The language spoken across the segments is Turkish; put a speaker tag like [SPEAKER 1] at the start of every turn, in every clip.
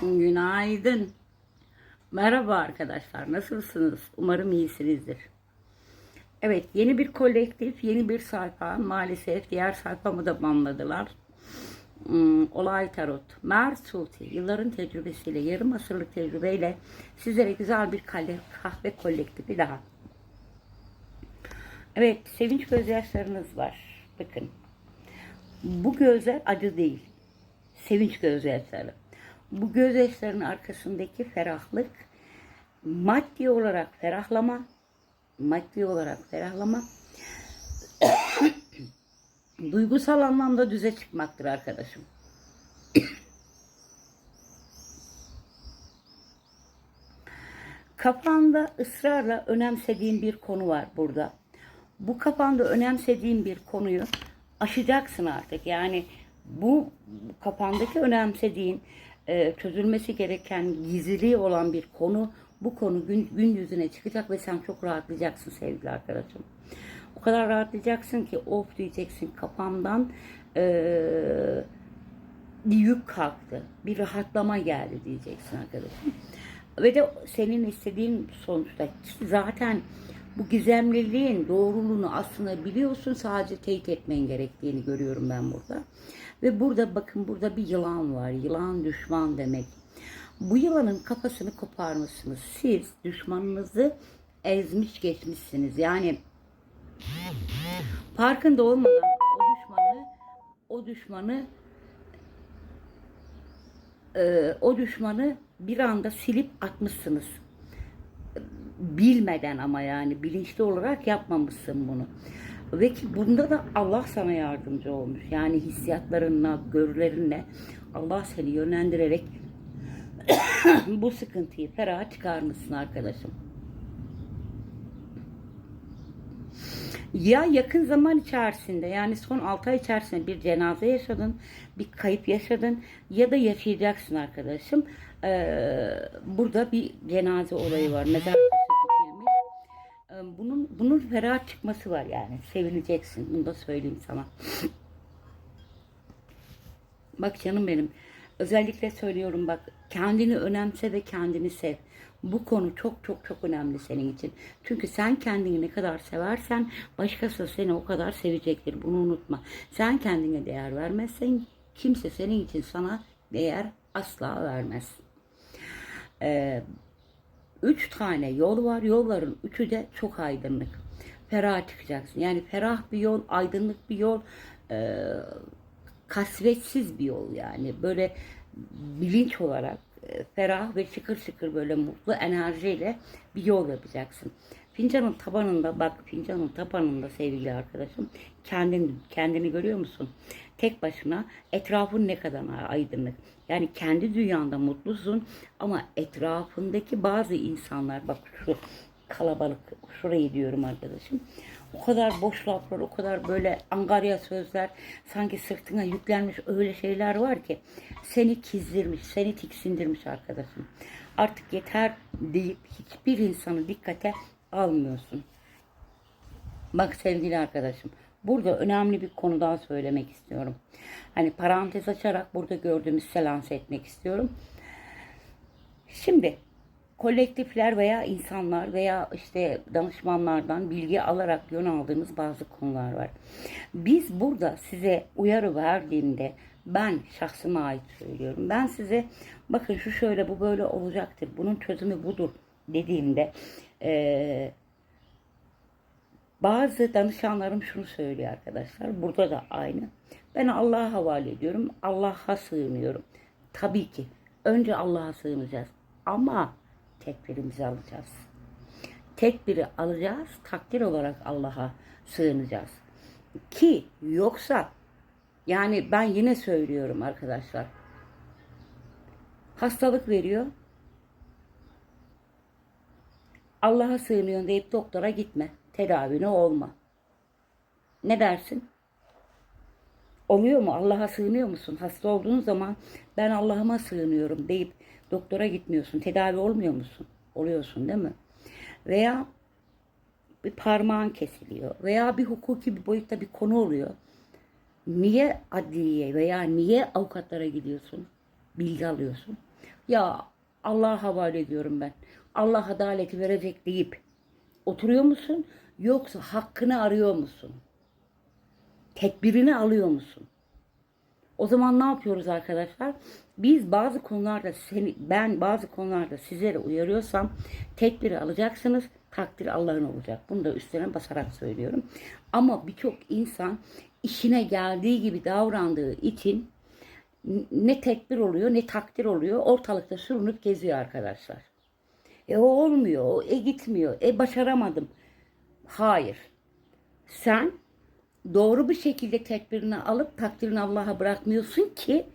[SPEAKER 1] Günaydın. Merhaba arkadaşlar. Nasılsınız? Umarım iyisinizdir. Evet, yeni bir kolektif, yeni bir sayfa. Maalesef diğer sayfamı da banladılar. Hmm, olay Tarot. Mert Suti, yılların tecrübesiyle, yarım asırlık tecrübeyle sizlere güzel bir kahve kolektifi daha. Evet, sevinç gözyaşlarınız var. Bakın. Bu gözler acı değil. Sevinç gözyaşları. Bu gözyaşlarının arkasındaki ferahlık maddi olarak ferahlama, maddi olarak ferahlama, duygusal anlamda düze çıkmaktır arkadaşım. Kafanda ısrarla önemsediğin bir konu var burada. Bu kafanda önemsediğin bir konuyu aşacaksın artık. Yani bu kafandaki önemsediğin, e, çözülmesi gereken gizliliği olan bir konu bu konu gün, gün yüzüne çıkacak ve sen çok rahatlayacaksın sevgili arkadaşım. O kadar rahatlayacaksın ki of diyeceksin kafamdan e, bir yük kalktı. Bir rahatlama geldi diyeceksin arkadaşım. Ve de senin istediğin sonuçta ki zaten bu gizemliliğin doğruluğunu aslında biliyorsun sadece teyit etmen gerektiğini görüyorum ben burada. Ve burada bakın burada bir yılan var. Yılan düşman demek. Bu yılanın kafasını koparmışsınız. Siz düşmanınızı ezmiş geçmişsiniz. Yani farkında olmadan o düşmanı o düşmanı e, o düşmanı bir anda silip atmışsınız. Bilmeden ama yani bilinçli olarak yapmamışsın bunu. Ve ki bunda da Allah sana yardımcı olmuş. Yani hissiyatlarınla, görülerinle Allah seni yönlendirerek bu sıkıntıyı feraha çıkarmışsın arkadaşım. Ya yakın zaman içerisinde yani son 6 ay içerisinde bir cenaze yaşadın, bir kayıp yaşadın ya da yaşayacaksın arkadaşım. Ee, burada bir cenaze olayı var. Mezar bunun bunun ferah çıkması var yani. Sevineceksin. Bunu da söyleyeyim sana. Bak canım benim. Özellikle söylüyorum bak kendini önemse ve kendini sev. Bu konu çok çok çok önemli senin için. Çünkü sen kendini ne kadar seversen başkası seni o kadar sevecektir. Bunu unutma. Sen kendine değer vermezsen kimse senin için sana değer asla vermez. Ee, üç tane yol var. Yolların üçü de çok aydınlık. Ferah çıkacaksın. Yani ferah bir yol, aydınlık bir yol, e, kasvetsiz bir yol yani. Böyle bilinç olarak e, ferah ve şıkır şıkır böyle mutlu enerjiyle bir yol yapacaksın. Fincanın tabanında bak fincanın tabanında sevgili arkadaşım kendini, kendini görüyor musun? Tek başına etrafın ne kadar aydınlık. Yani kendi dünyanda mutlusun ama etrafındaki bazı insanlar bak şu kalabalık şurayı diyorum arkadaşım. O kadar boş laflar, o kadar böyle angarya sözler, sanki sırtına yüklenmiş öyle şeyler var ki seni kizdirmiş, seni tiksindirmiş arkadaşım. Artık yeter deyip hiçbir insanı dikkate almıyorsun. Bak sevgili arkadaşım, burada önemli bir konu daha söylemek istiyorum. Hani parantez açarak burada gördüğümüz selanse etmek istiyorum. Şimdi kolektifler veya insanlar veya işte danışmanlardan bilgi alarak yön aldığınız bazı konular var. Biz burada size uyarı verdiğimde ben şahsıma ait söylüyorum. Ben size bakın şu şöyle bu böyle olacaktır. Bunun çözümü budur dediğimde ee, bazı danışanlarım şunu söylüyor arkadaşlar. Burada da aynı. Ben Allah'a havale ediyorum. Allah'a sığınıyorum. Tabii ki. Önce Allah'a sığınacağız. Ama tedbirimizi alacağız. Tedbiri alacağız. Takdir olarak Allah'a sığınacağız. Ki yoksa yani ben yine söylüyorum arkadaşlar. Hastalık veriyor. Allah'a sığınıyorsun deyip doktora gitme. Tedavine olma. Ne dersin? Oluyor mu? Allah'a sığınıyor musun? Hasta olduğun zaman ben Allah'ıma sığınıyorum deyip doktora gitmiyorsun. Tedavi olmuyor musun? Oluyorsun değil mi? Veya bir parmağın kesiliyor veya bir hukuki bir boyutta bir konu oluyor. Niye adliyeye veya niye avukatlara gidiyorsun? Bilgi alıyorsun. Ya Allah'a havale ediyorum ben. Allah adaleti verecek deyip oturuyor musun? Yoksa hakkını arıyor musun? Tedbirini alıyor musun? O zaman ne yapıyoruz arkadaşlar? Biz bazı konularda seni, ben bazı konularda sizlere uyarıyorsam tedbiri alacaksınız. Takdir Allah'ın olacak. Bunu da üstlerine basarak söylüyorum. Ama birçok insan işine geldiği gibi davrandığı için ne tedbir oluyor ne takdir oluyor. Ortalıkta sürünüp geziyor arkadaşlar. E olmuyor, e gitmiyor, e başaramadım. Hayır. Sen doğru bir şekilde tedbirini alıp takdirini Allah'a bırakmıyorsun ki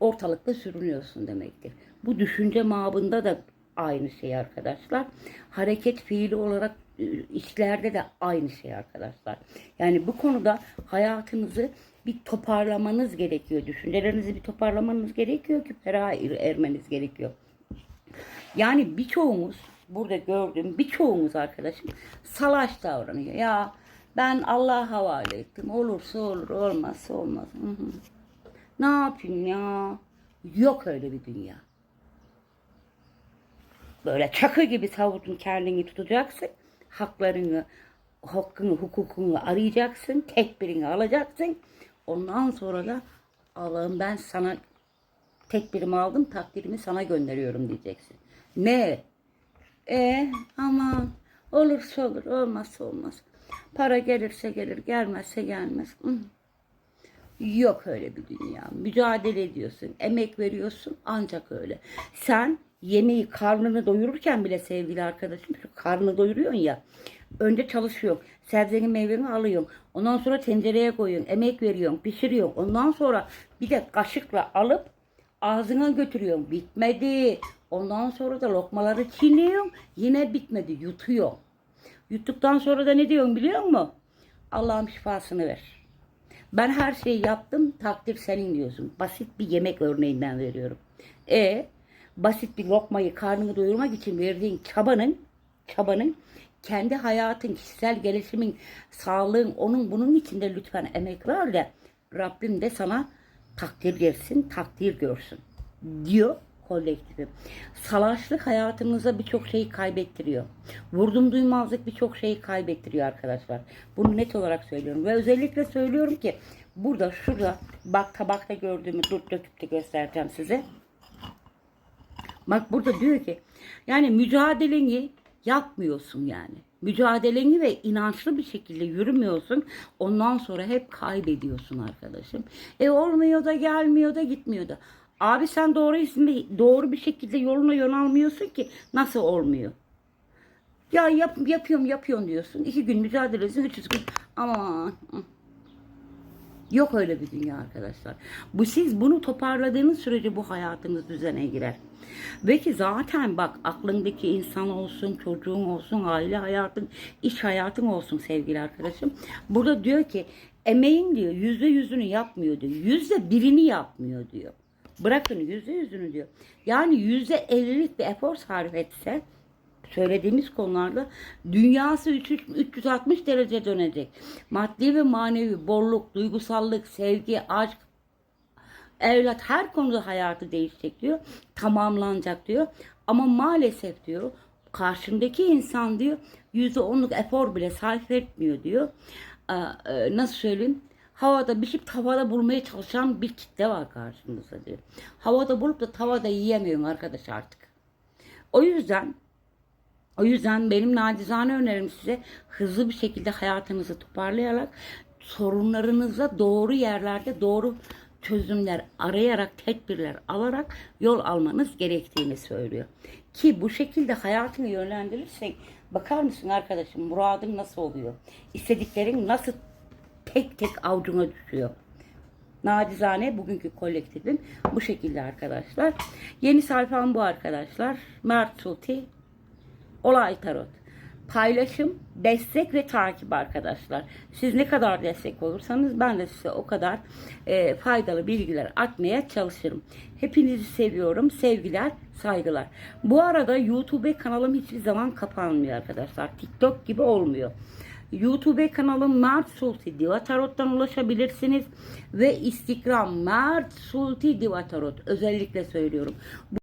[SPEAKER 1] ortalıkta sürünüyorsun demektir. Bu düşünce mabında da aynı şey arkadaşlar. Hareket fiili olarak e, işlerde de aynı şey arkadaşlar. Yani bu konuda hayatınızı bir toparlamanız gerekiyor. Düşüncelerinizi bir toparlamanız gerekiyor ki ferah ermeniz gerekiyor. Yani birçoğumuz burada gördüğüm birçoğumuz arkadaşım salaş davranıyor. Ya ben Allah'a havale ettim. Olursa olur, olmazsa olmaz. Ne yapayım ya? Yok öyle bir dünya. Böyle çakı gibi savurdun kendini tutacaksın. Haklarını, hakkını, hukukunu arayacaksın. Tekbirini alacaksın. Ondan sonra da Allah'ım ben sana tekbirimi aldım, takdirimi sana gönderiyorum diyeceksin. Ne? E aman olursa olur, olmazsa olmaz. Para gelirse gelir, gelmezse gelmez. Hı. Yok öyle bir dünya. Mücadele ediyorsun, emek veriyorsun ancak öyle. Sen yemeği karnını doyururken bile sevgili arkadaşım, karnını doyuruyorsun ya. Önce çalışıyorsun. Sebzeni meyveni alıyorsun. Ondan sonra tencereye koyuyorsun. Emek veriyorsun. Pişiriyorsun. Ondan sonra bir de kaşıkla alıp ağzına götürüyorsun. Bitmedi. Ondan sonra da lokmaları çiğniyorsun. Yine bitmedi. Yutuyor. Yuttuktan sonra da ne diyorsun biliyor musun? Allah'ım şifasını ver. Ben her şeyi yaptım. Takdir senin diyorsun. Basit bir yemek örneğinden veriyorum. E basit bir lokmayı karnını doyurmak için verdiğin çabanın çabanın kendi hayatın, kişisel gelişimin, sağlığın, onun bunun içinde lütfen emek ver de Rabbim de sana takdir versin, takdir görsün diyor kolektifi. Salaşlık hayatınıza birçok şeyi kaybettiriyor. Vurdum duymazlık birçok şeyi kaybettiriyor arkadaşlar. Bunu net olarak söylüyorum. Ve özellikle söylüyorum ki burada şurada bak tabakta gördüğümü dur döküp de göstereceğim size. Bak burada diyor ki yani mücadeleni yapmıyorsun yani. Mücadeleni ve inançlı bir şekilde yürümüyorsun. Ondan sonra hep kaybediyorsun arkadaşım. E olmuyor da gelmiyor da gitmiyor da. Abi sen doğru ismi doğru bir şekilde yoluna yönelmiyorsun ki nasıl olmuyor? Ya yap, yapıyorum yapıyorum diyorsun. İki gün mücadele ediyorsun. Üç gün aman. Yok öyle bir dünya arkadaşlar. Bu siz bunu toparladığınız sürece bu hayatınız düzene girer. Ve ki zaten bak aklındaki insan olsun, çocuğun olsun, aile hayatın, iş hayatın olsun sevgili arkadaşım. Burada diyor ki emeğin diyor yüzde yüzünü yapmıyor diyor. Yüzde birini yapmıyor diyor. Bırakın yüzde yüzünü diyor. Yani yüzde ellilik bir efor sarf etse söylediğimiz konularda dünyası 360 derece dönecek. Maddi ve manevi bolluk, duygusallık, sevgi, aşk, evlat her konuda hayatı değişecek diyor. Tamamlanacak diyor. Ama maalesef diyor karşındaki insan diyor yüzde onluk efor bile sarf etmiyor diyor. Ee, nasıl söyleyeyim? Havada pişip tavada bulmaya çalışan bir kitle var karşımızda diyor. Havada bulup da tavada yiyemiyorum arkadaş artık. O yüzden o yüzden benim nacizane önerim size hızlı bir şekilde hayatınızı toparlayarak sorunlarınıza doğru yerlerde doğru çözümler arayarak, tedbirler alarak yol almanız gerektiğini söylüyor. Ki bu şekilde hayatını yönlendirirsek bakar mısın arkadaşım muradın nasıl oluyor? İstediklerin nasıl tek tek avucuna düşüyor? Nacizane bugünkü kolektifim bu şekilde arkadaşlar. Yeni sayfam bu arkadaşlar. Mert Sulti Olay Tarot. Paylaşım, destek ve takip arkadaşlar. Siz ne kadar destek olursanız ben de size o kadar e, faydalı bilgiler atmaya çalışırım. Hepinizi seviyorum. Sevgiler, saygılar. Bu arada YouTube kanalım hiçbir zaman kapanmıyor arkadaşlar. TikTok gibi olmuyor. YouTube kanalım Mert Sulti Diva Tarot'tan ulaşabilirsiniz. Ve Instagram Mert Sulti Diva Tarot. Özellikle söylüyorum.